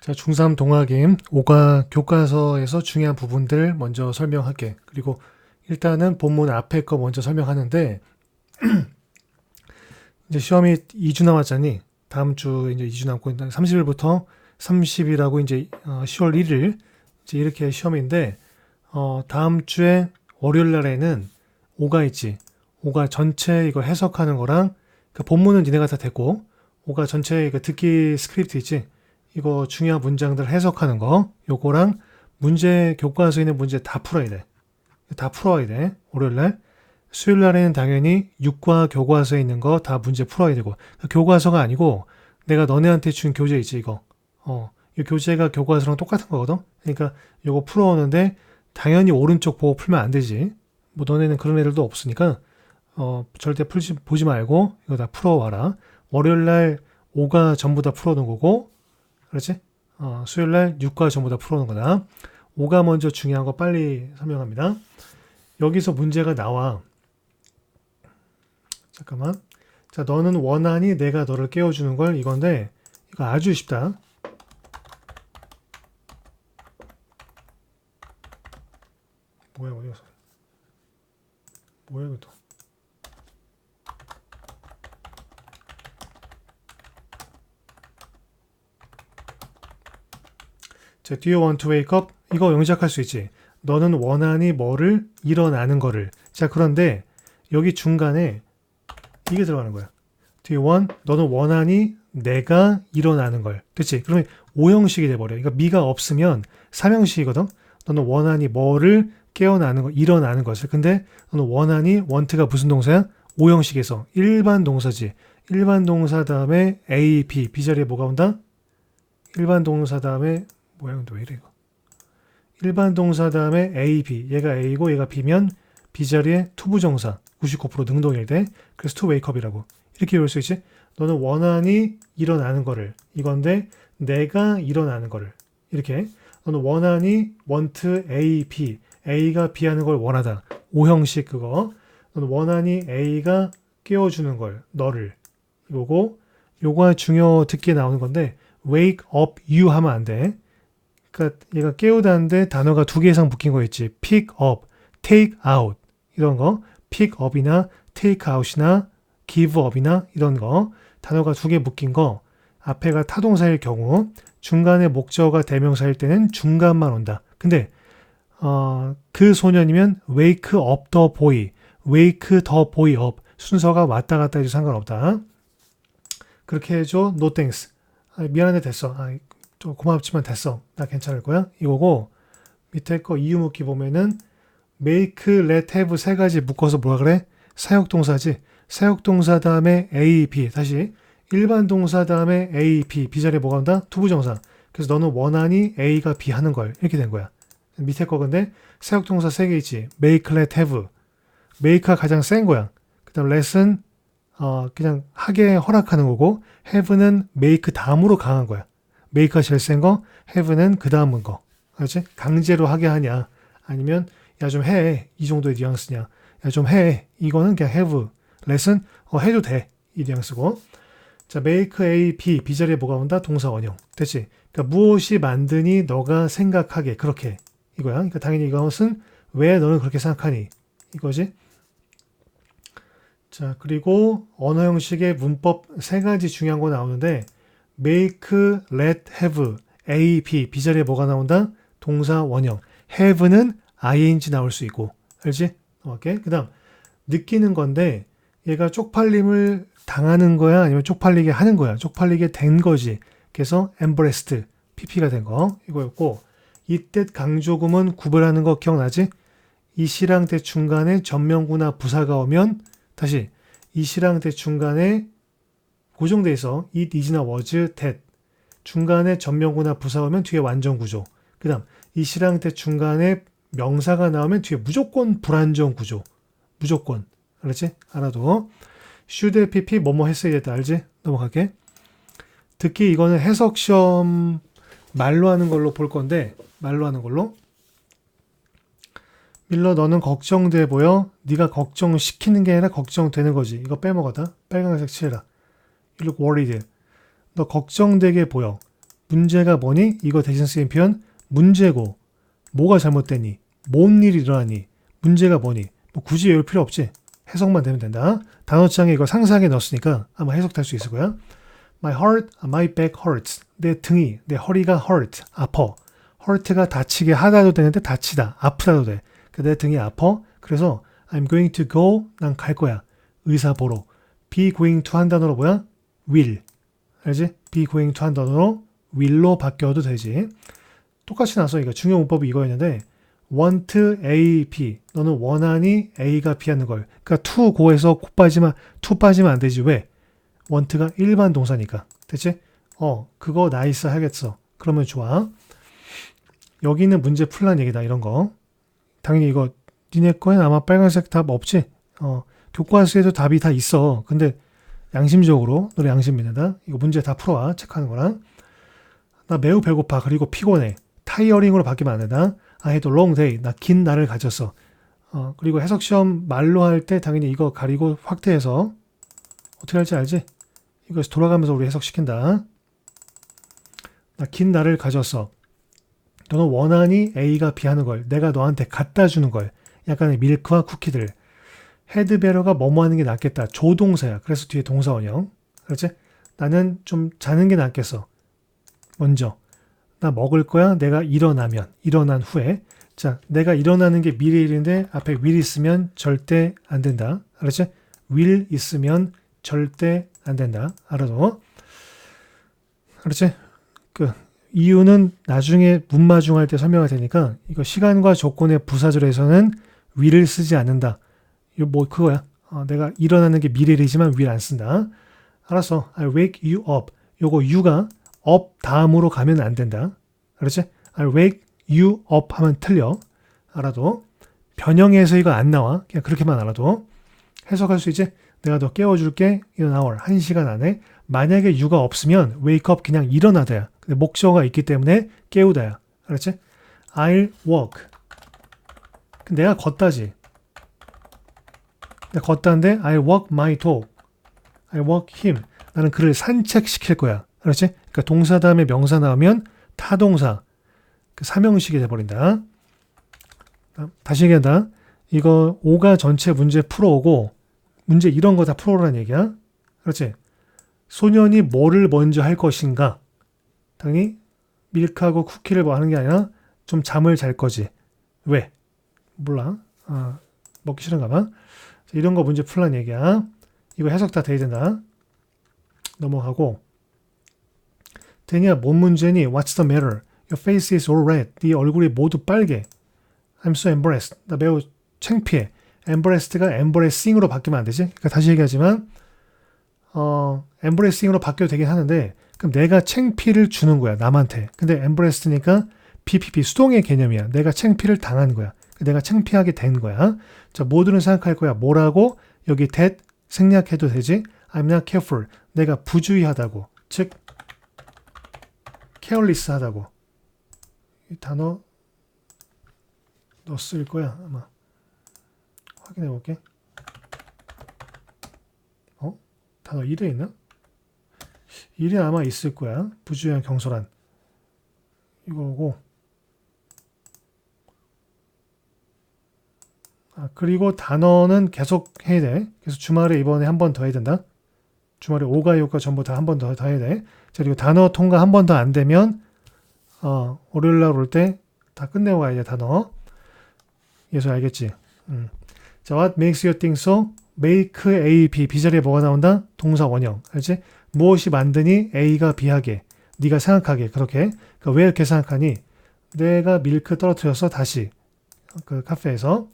자, 중3 동학임 5가 교과서에서 중요한 부분들 먼저 설명할게. 그리고 일단은 본문 앞에 거 먼저 설명하는데 이제 시험이 2주 남았잖니. 다음 주 이제 2주 남고 있는 30일부터 30일하고 이제 어, 10월 1일 이제 이렇게 시험인데 어, 다음 주에 월요일 날에는 5가 있지. 5가 전체 이거 해석하는 거랑 그 본문은 니네가 다 됐고 5가 전체 이거 듣기 스크립트 있지. 이거 중요한 문장들 해석하는 거 요거랑 문제 교과서에 있는 문제 다 풀어야 돼. 다 풀어야 돼. 월요일 날. 수요일 날에는 당연히 육과 교과서에 있는 거 다 문제 풀어야 되고 교과서가 아니고 내가 너네한테 준 교재 있지 이거. 어, 이 교재가 교과서랑 똑같은 거거든. 그러니까 요거 풀어오는데 당연히 오른쪽 보고 풀면 안 되지. 뭐 너네는 그런 애들도 없으니까 어, 절대 풀지 보지 말고 이거 다 풀어와라. 월요일 날 5가 전부 다 풀어놓은 거고 그렇지? 어, 수요일 날 6과 전부 다 풀어놓은 거다. 5가 먼저 중요한 거 빨리 설명합니다. 여기서 문제가 나와. 잠깐만. 자, 너는 원하니 내가 너를 깨워주는 걸 이건데, 이거 아주 쉽다. 뭐야, 어디 갔어? 뭐야, 이거 또. 자, do you want to wake up? 이거 영작할 수 있지. 너는 원하니 뭐를 일어나는 거를. 자, 그런데 여기 중간에 이게 들어가는 거야. do you want? 너는 원하니 내가 일어나는 걸. 그치? 그러면 오형식이 돼버려. 그러니까 미가 없으면 삼형식이거든. 너는 원하니 뭐를 깨어나는 거, 일어나는 것을. 근데 너는 원하니 want가 무슨 동사야? 오형식에서 일반 동사지. 일반 동사 다음에 A, B, B 자리에 뭐가 온다? 일반 동사 다음에 근데 왜 이래 이거? 일반 동사 다음에 A, B. 얘가 A고 얘가 B면 B 자리에 투부정사 99% 능동일 때 그래서 wake up이라고. 이렇게 외울 수 있지? 너는 원하니 일어나는 거를 이건데 내가 일어나는 거를. 이렇게. 너는 원하니 want A, B. A가 B 하는 걸 원하다. 오형식 그거. 너는 원하니 A가 깨워주는 걸 너를. 요거. 중요 듣기에 나오는 건데 wake up you 하면 안 돼. 그러니까 얘가 깨우다는데 단어가 두 개 이상 붙긴 거 있지. pick up, take out 이런 거. pick up이나 take out이나 give up이나 이런 거. 단어가 두 개 묶인 거. 앞에가 타동사일 경우 중간에 목적어가 대명사일 때는 중간만 온다. 근데 어, 그 소년이면 wake up the boy, wake the boy up 순서가 왔다 갔다 해도 상관없다. 그렇게 해줘. no thanks. 아, 미안한데 됐어. 아, 좀 고맙지만 됐어. 나 괜찮을 거야. 이거고 밑에 거 이유 묻기 보면은 make, let, have 세 가지 묶어서 뭐라 그래? 사역동사지. 사역동사 다음에 A, B. 다시 일반 동사 다음에 A, B. B 자리에 뭐가 온다? 투부정사. 그래서 너는 원하니 A가 B 하는 걸 이렇게 된 거야. 밑에 거 근데 사역동사 세 개 있지. make, let, have. make가 가장 센 거야. 그 다음 let은 어, 그냥 하게 허락하는 거고 have는 make 다음으로 강한 거야. Make가 제일 센 거, have는 그 다음은 거. 그렇지? 강제로 하게 하냐 아니면 야 좀 해. 이 정도의 뉘앙스냐. 야 좀 해. 이거는 그냥 have. let은 어, 해도 돼. 이 뉘앙스고. 자, make A, B, B 자리에 뭐가 온다? 동사 원형. 됐지? 그러니까 무엇이 만드니 너가 생각하게 그렇게 이거야. 그러니까 당연히 이것은 왜 너는 그렇게 생각하니? 이거지? 자, 그리고 언어 형식의 문법 세 가지 중요한 거 나오는데 make, let, have, A, B, B 자리에 뭐가 나온다? 동사 원형. have는 ing 나올 수 있고. 알지? 오케이. 그 다음 느끼는 건데 얘가 쪽팔림을 당하는 거야 아니면 쪽팔리게 하는 거야. 쪽팔리게 된 거지. 그래서 embraced, pp가 된 거. 이거였고 이때 강조금은 구별하는 거 기억나지? 이 시랑 대 중간에 전명구나 부사가 오면 다시 이 시랑 대 중간에 고정돼 있어 it is나 was that 중간에 전명구나 부사 오면 뒤에 완전 구조 그 다음 이 시랑 대 중간에 명사가 나오면 뒤에 무조건 불안정 구조 무조건 알았지? 알아도 should pp 뭐뭐 했어야 됐다 알지? 넘어갈게 특히 이거는 해석 시험 말로 하는 걸로 볼 건데 말로 하는 걸로 밀러 너는 걱정돼 보여? 네가 걱정시키는 게 아니라 걱정되는 거지. 이거 빼먹었다. 빨간색 칠해라. You look worried. 너 걱정되게 보여. 문제가 뭐니? 이거 대신 쓰인 표현 문제고 뭐가 잘못됐니? 뭔 일이 일어나니? 문제가 뭐니? 뭐 굳이 외울 필요 없지. 해석만 되면 된다. 단어장에 이거 상세하게 넣었으니까 아마 해석될 수 있을 거야. My heart, my back hurts. 내 등이, 내 허리가 hurt, 아파. hurt가 다치게 하다도 되는데 다치다, 아프다도 돼. 그내 등이 아파. 그래서 I'm going to go, 난 갈 거야. 의사 보러. be going to 한 단어로 뭐야? Will. 알지? be going to 한 단어로 will로 바뀌어도 되지. 똑같이 나서 이거 중요 문법이 이거였는데 want A, B. 너는 원하니 A가 B 하는 걸. 그러니까 to go에서 고 빠지면 to 빠지면 안 되지. 왜? want가 일반 동사니까. 됐지? 어, 그거 나이스 하겠어. 그러면 좋아. 여기는 문제 풀란 얘기다. 이런 거. 당연히 이거 니네 거엔 아마 빨간색 답 없지? 어, 교과서에도 답이 다 있어. 근데 양심적으로 너네 양심 믿는다. 이거 문제 다 풀어와. 체크하는 거랑. 나 매우 배고파. 그리고 피곤해. 타이어링으로 바뀌면 안 된다. I had a long day. 나 긴 날을 가졌어. 어, 그리고 해석 시험 말로 할 때 당연히 이거 가리고 확대해서 어떻게 할지 알지? 이거 돌아가면서 우리 해석시킨다. 나 긴 날을 가졌어. 너는 원하니 A가 B 하는 걸 내가 너한테 갖다 주는 걸 약간의 밀크와 쿠키들 헤드베러가 뭐뭐 하는 게 낫겠다. 조동사야. 그래서 뒤에 동사원형. 그렇지? 나는 좀 자는 게 낫겠어. 먼저. 나 먹을 거야? 내가 일어나면. 일어난 후에. 자 내가 일어나는 게 미래 일인데 앞에 will 있으면 절대 안 된다. 그렇지? will 있으면 절대 안 된다. 알아둬. 그렇지? 그 이유는 나중에 문마중할 때 설명할 테니까 이거 시간과 조건의 부사절에서는 will을 쓰지 않는다. 뭐 그거야. 어, 내가 일어나는 게 미래이지만 will 안 쓴다. 알았어. I wake you up. 요거 you가 up 다음으로 가면 안 된다. 그렇지? I wake you up 하면 틀려. 알아도. 변형해서 이거 안 나와. 그냥 그렇게만 알아도. 해석할 수 있지? 내가 너 깨워줄게. hour. 한 시간 안에. 만약에 you가 없으면 wake up 그냥 일어나다야. 근데 목적어가 있기 때문에 깨우다야. 알았지? I'll walk. 내가 걷다지. 내가 걷다인데 I walk my dog. I walk him. 나는 그를 산책시킬 거야. 알았지? 그러니까 동사 다음에 명사 나오면 타동사. 그 사명식이 돼버린다. 다시 얘기한다. 이거 5가 전체 문제 풀어오고 문제 이런 거 다 풀어오라는 얘기야. 그렇지? 소년이 뭐를 먼저 할 것인가? 당연히 밀크하고 쿠키를 뭐 하는 게 아니라 좀 잠을 잘 거지. 왜? 몰라. 아, 먹기 싫은가 봐. 자, 이런 거 문제 풀란 얘기야. 이거 해석 다 돼야 된다. 넘어가고. 데니야, 뭔 문제니? What's the matter? Your face is all red. 네 얼굴이 모두 빨개. I'm so embarrassed. 나 매우 창피해. embarrassed가 embarrassing으로 바뀌면 안 되지? 그러니까 다시 얘기하지만 어, embarrassing으로 바뀌어도 되긴 하는데 그럼 내가 창피를 주는 거야 남한테. 근데 embarrassed니까 PPP 수동의 개념이야. 내가 창피를 당한 거야. 내가 창피하게 된 거야. 자, 모두는 생각할 거야. 뭐라고? 여기 that 생략해도 되지? I'm not careful. 내가 부주의하다고. 즉 careless 하다고. 이 단어 너쓸 거야 아마. 확인해 볼게. 어? 단어 1에 있나? 1에 아마 있을 거야. 부주의한 경솔한. 이거고. 아, 그리고 단어는 계속 해야 돼. 그래서 주말에 이번에 한 번 더 해야 된다. 주말에 5가 6가 전부 다 한 번더 해야 돼. 자, 그리고 단어 통과 한 번 더 안 되면 어, 월요일 날 올 때 다 끝내고 가야 돼, 단어. 예서 알겠지? 음. 자, what makes you think so? make A, B. B 자리에 뭐가 나온다? 동사 원형. 알지? 무엇이 만드니 A가 B하게. 네가 생각하게. 그렇게. 그러니까 왜 이렇게 생각하니? 내가 밀크 떨어뜨려서 다시 그 카페에서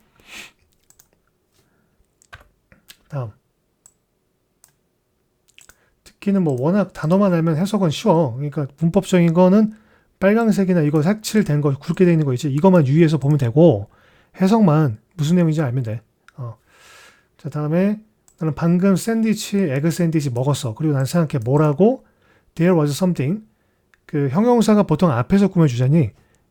다음. 특히는 뭐 워낙 단어만 알면 해석은 쉬워. 그러니까 문법적인 거는 빨강색이나 이거 색칠된 거 굵게 돼 있는 거 있지. 이것만 유의해서 보면 되고 해석만 무슨 내용인지 알면 돼. 어. 자 다음에 나는 방금 샌드위치, 에그 샌드위치 먹었어. 그리고 난 생각해 뭐라고? There was something. 그 형용사가 보통 앞에서 꾸며주자니.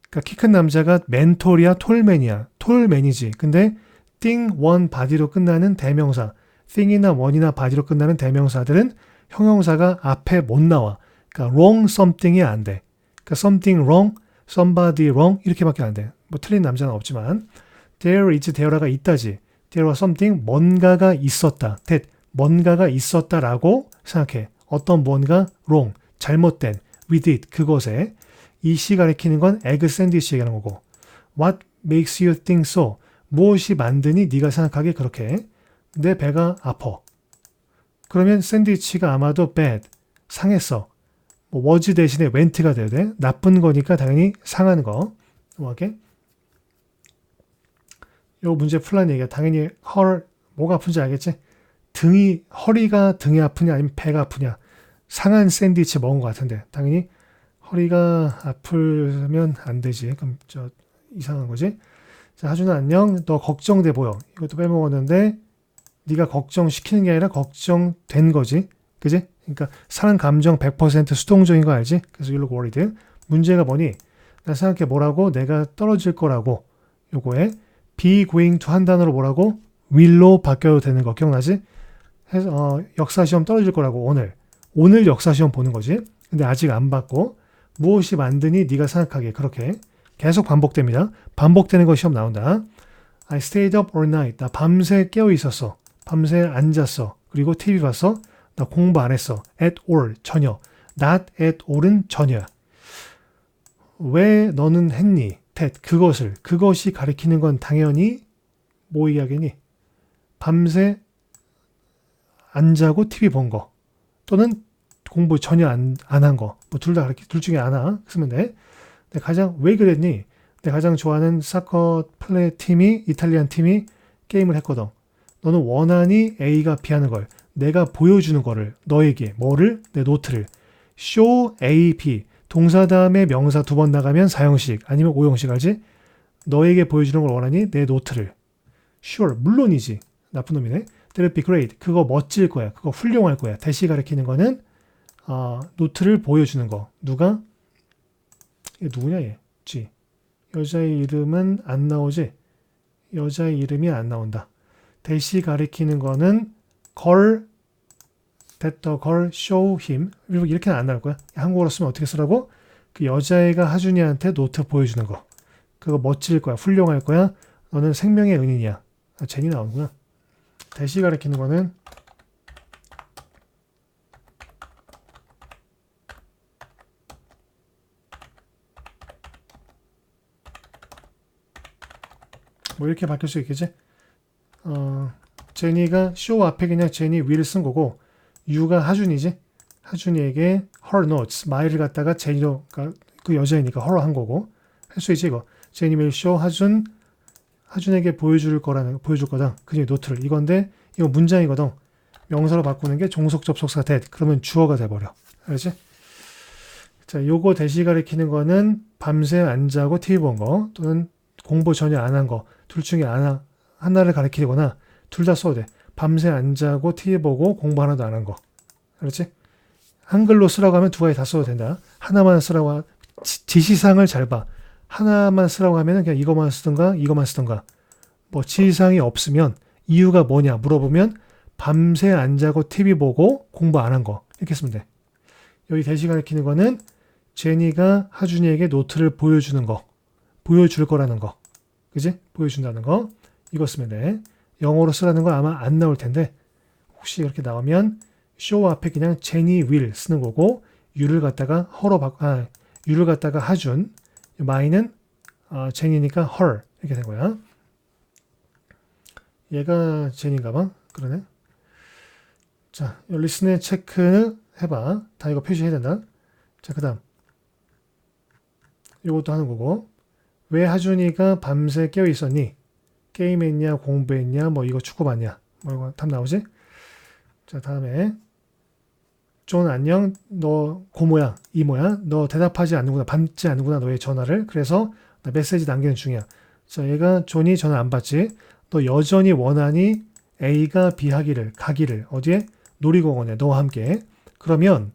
그러니까 키 큰 남자가 멘토리야, 톨맨이야. 톨맨이지. 근데 thing, one, body로 끝나는 대명사. Thing이나 one이나 body로 끝나는 대명사들은 형용사가 앞에 못 나와. 그러니까 wrong something이 안 돼. 그러니까 something wrong, somebody wrong 이렇게밖에 안 돼. 뭐 틀린 남자는 없지만 there is there가 있다지. there was something 뭔가가 있었다. that 뭔가가 있었다라고 생각해. 어떤 뭔가 wrong 잘못된 with it 그것에 이 시 가리키는 건 에그 샌드위치 얘기하는 거고 what makes you think so 무엇이 만드니 네가 생각하기에 그렇게 내 배가 아파. 그러면 샌드위치가 아마도 bad 상했어. 뭐 was 대신에 went가 돼야 돼. 나쁜 거니까 당연히 상하는 거. 뭐하게? 요 문제 풀란 얘기야. 당연히 헐 뭐가 아픈지 알겠지? 등이 허리가 등이 아프냐 아니면 배가 아프냐 상한 샌드위치 먹은 것 같은데 당연히 허리가 아프면 안 되지. 그럼 저 이상한 거지. 자 하준아 안녕. 너 걱정돼 보여. 이것도 빼먹었는데 네가 걱정시키는 게 아니라 걱정된 거지. 그지? 그러니까 사람 감정 100% 수동적인 거 알지? 그래서 you look worried. 문제가 뭐니? 나 생각해 뭐라고? 내가 떨어질 거라고. 요거에 be going to 한 단어로 뭐라고? will로 바뀌어도 되는 거 기억나지? 해서 어, 역사 시험 떨어질 거라고 오늘. 오늘 역사 시험 보는 거지. 근데 아직 안 받고 무엇이 만드니 네가 생각하기에 그렇게 계속 반복됩니다. 반복되는 거 시험 나온다. I stayed up all night. 나 밤새 깨어 있었어. 밤새 앉았어. 그리고 TV 봤어. 나 공부 안 했어. at all 전혀. not at all은 전혀. 왜 너는 했니? that 그것을 그것이 가리키는 건 당연히 뭐 이야기니? 밤새 안 자고 TV 본 거. 또는 공부 전혀 안 한 거. 뭐 둘 다 둘 중에 하나 쓰면 돼. 내가 가장 왜 그랬니? 내가 가장 좋아하는 사커 플레이 팀이 이탈리안 팀이 게임을 했거든. 너는 원하니 A가 B하는 걸 내가 보여주는 거를 너에게 뭐를? 내 노트를. Show A, B. 동사 다음에 명사 두 번 나가면 사형식 아니면 오형식 알지? 너에게 보여주는 걸 원하니 내 노트를. Sure 물론이지. 나쁜 놈이네. That'll be great. 그거 멋질 거야. 그거 훌륭할 거야. 대시 가리키는 거는 어, 노트를 보여주는 거. 누가? 이게 누구냐 얘? G. 여자의 이름은 안 나오지? 여자의 이름이 안 나온다 대시 가리키는 거는 걸 the girl show him 이렇게는 안 나올 거야. 한국어로 쓰면 어떻게 쓰라고? 그 여자애가 하준이한테 노트 보여주는 거. 그거 멋질 거야. 훌륭할 거야. 너는 생명의 은인이야. 아, 제니 나오는구나. 대시 가리키는 거는 뭐 이렇게 바뀔 수 있겠지? 어, 제니가 쇼 앞에 그냥 제니 위를 쓴 거고 유가 하준이지. 하준이에게 her notes, 마이를 갖다가 제니로 그러니까 그 여자이니까 her 한 거고 할 수 있지 이거. 제니 will show 하준 하준에게 보여줄 거라는 보여줄 거다. 그녀의 노트를 이건데 이거 문장이거든. 명사로 바꾸는 게 종속 접속사 that 그러면 주어가 돼 버려. 알지? 자, 요거 대시 가리키는 거는 밤새 안 자고 TV 본 거 또는 공부 전혀 안 한 거 둘 중에 하나 하나를 가리키거나 둘 다 써도 돼. 밤새 안 자고 TV 보고 공부 하나도 안 한 거. 그렇지? 한글로 쓰라고 하면 두 가지 다 써도 된다. 하나만 쓰라고 하, 지, 지시사항을 잘 봐. 하나만 쓰라고 하면은 그냥 이것만 쓰든가 이것만 쓰든가. 뭐 지시사항이 없으면 이유가 뭐냐 물어보면 밤새 안 자고 TV 보고 공부 안 한 거. 이렇게 쓰면 돼. 여기 대시 가리키는 거는 제니가 하준이에게 노트를 보여주는 거. 보여줄 거라는 거. 그지? 보여준다는 거. 쓰면 돼. 영어로 쓰라는 거 아마 안 나올 텐데 혹시 이렇게 나오면 show 앞에 그냥 제니 will 쓰는 거고 you를 갖다가 허로 바 아, you를 갖다가 하준 my는 어, 제니니까 her 이렇게 된 거야. 얘가 제니인가 봐. 그러네. 자, 리스네 체크 해봐. 다 이거 표시해야 된다. 자, 그 다음. 이것도 하는 거고. 왜 하준이가 밤새 깨어 있었니? 게임했냐, 공부했냐, 뭐 이거 축구 봤냐, 뭐 이거 답 나오지? 자 다음에 존 안녕, 너 고모야, 이모야, 너 대답하지 않는구나, 받지 않는구나 너의 전화를. 그래서 나 메시지 남기는 중이야. 자 얘가 존이 전화 안 받지. 너 여전히 원하니 A가 B 하기를 가기를 어디에 놀이공원에 너와 함께. 그러면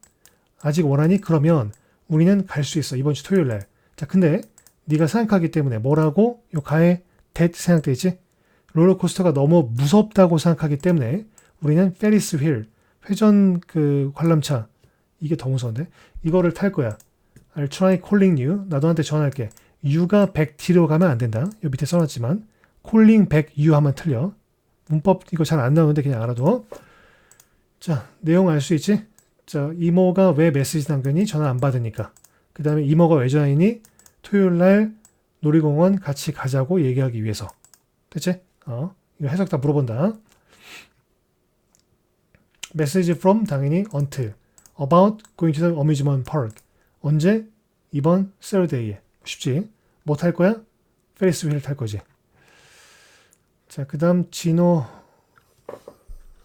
아직 원하니 그러면 우리는 갈 수 있어 이번 주 토요일 날. 자 근데 네가 생각하기 때문에 뭐라고 요 가에 생각돼 있지? 롤러코스터가 너무 무섭다고 생각하기 때문에 우리는 페리스 휠 회전 그 관람차 이게 더 무서운데 이거를 탈 거야. I'll try calling you. 나 너한테 전화할게. you가 back 뒤로 가면 안 된다. 여기 밑에 써놨지만 calling back you 하면 틀려. 문법 이거 잘 안 나오는데 그냥 알아둬. 자, 내용 알 수 있지? 자, 이모가 왜 메시지 남겼니? 전화 안 받으니까. 그 다음에 이모가 왜 전화했니? 토요일 날 놀이공원 같이 가자고 얘기하기 위해서. 됐지? 어, 이거 해석 다 물어본다. 메시지 from 당연히 until. about going to the amusement park. 언제? 이번 Saturday에. 쉽지? 뭐 탈 거야? 페리스 휠탈 거지. 자, 그 다음 진호.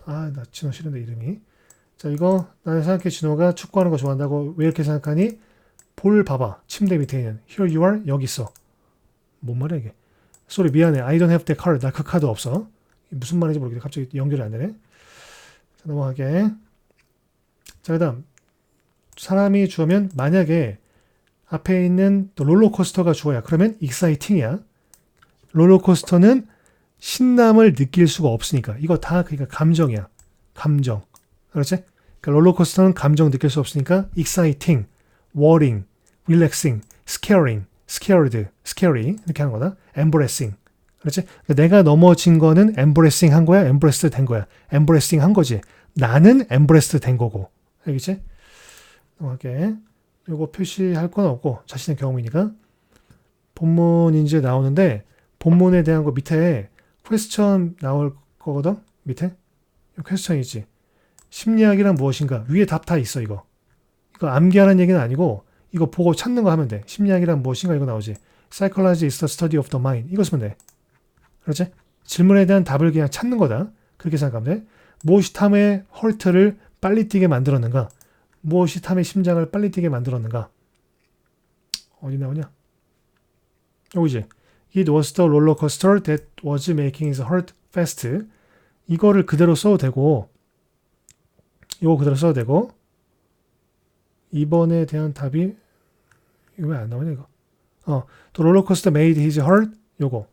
아, 나 진호 싫은데 이름이. 자, 이거 나는 생각해 진호가 축구하는 거 좋아한다고 왜 이렇게 생각하니? 볼 봐봐. 침대 밑에 있는. Here you are. 여기 있어. 뭔 말이야 이게. 소리 미안해. I don't have the card. 나 그 카드 없어. 무슨 말인지 모르겠네. 갑자기 연결이 안 되네. 자, 넘어가게. 자, 그 다음. 사람이 주어면 만약에 앞에 있는 또 롤러코스터가 주어야. 그러면 exciting이야. 롤러코스터는 신남을 느낄 수가 없으니까. 이거 다 그러니까 감정이야. 감정. 그렇지? 그러니까 롤러코스터는 감정 느낄 수 없으니까 exciting, worrying, relaxing, scaring, scared, scary 이렇게 하는 거다. embarrassing. 그렇지? 그러니까 내가 넘어진 거는 embarrassing 한 거야, embarrassed 된 거야. embarrassing 한 거지. 나는 embarrassed 된 거고. 알겠지? 넘어갈게. 요거 표시할 건 없고 자신의 경험이니까 본문 이제 나오는데 본문에 대한 거 밑에 퀘스천 나올 거거든 밑에 이 퀘스천 있지 심리학이란 무엇인가 위에 답 다 있어 이거 이거 암기하는 얘기는 아니고 이거 보고 찾는 거 하면 돼 심리학이란 무엇인가 이거 나오지 Psychology is the study of the mind 이거 쓰면 돼 그렇지 질문에 대한 답을 그냥 찾는 거다 그렇게 생각하면 돼 무엇이 탐의 헐트를 빨리 뛰게 만들었는가 무엇이 탐의 심장을 빨리 뛰게 만들었는가? 어디 나오냐? 여기지. It was the roller coaster that was making his heart fast. 이거를 그대로 써도 되고, 이거 그대로 써도 되고, 2번에 대한 답이, 이거 왜 안 나오냐, 이거. 어, roller coaster made his heart, 요거.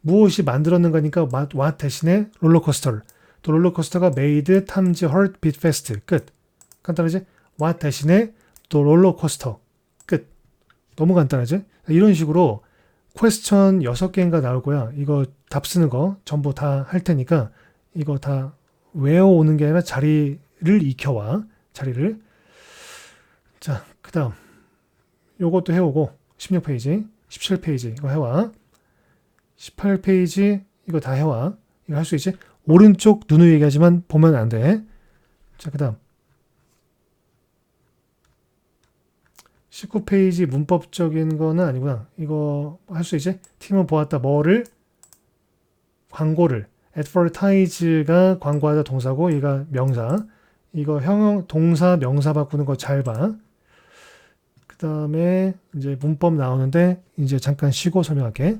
무엇이 만들었는가니까 what, what 대신에 롤러코스터를. 또 롤러코스터가 made 탐지 heart beat fast. 끝. 간단하지? what 대신에 또 롤러코스터 끝 너무 간단하지 이런 식으로 퀘스천 6개인가 나올 거야 이거 답 쓰는 거 전부 다 할 테니까 이거 다 외워오는 게 아니라 자리를 익혀와 자리를 자 그 다음 요것도 해오고 16페이지 17페이지 이거 해와 18페이지 이거 다 해와 이거 할 수 있지 오른쪽 누누이 얘기하지만 보면 안 돼 자 그 다음 19페이지 문법적인 거는 아니구나. 이거 할 수 있지? 팀은 보았다. 뭐를? 광고를. advertise가 광고하다 동사고 얘가 명사. 이거 형 동사 명사 바꾸는 거 잘 봐. 그 다음에 이제 문법 나오는데 이제 잠깐 쉬고 설명할게.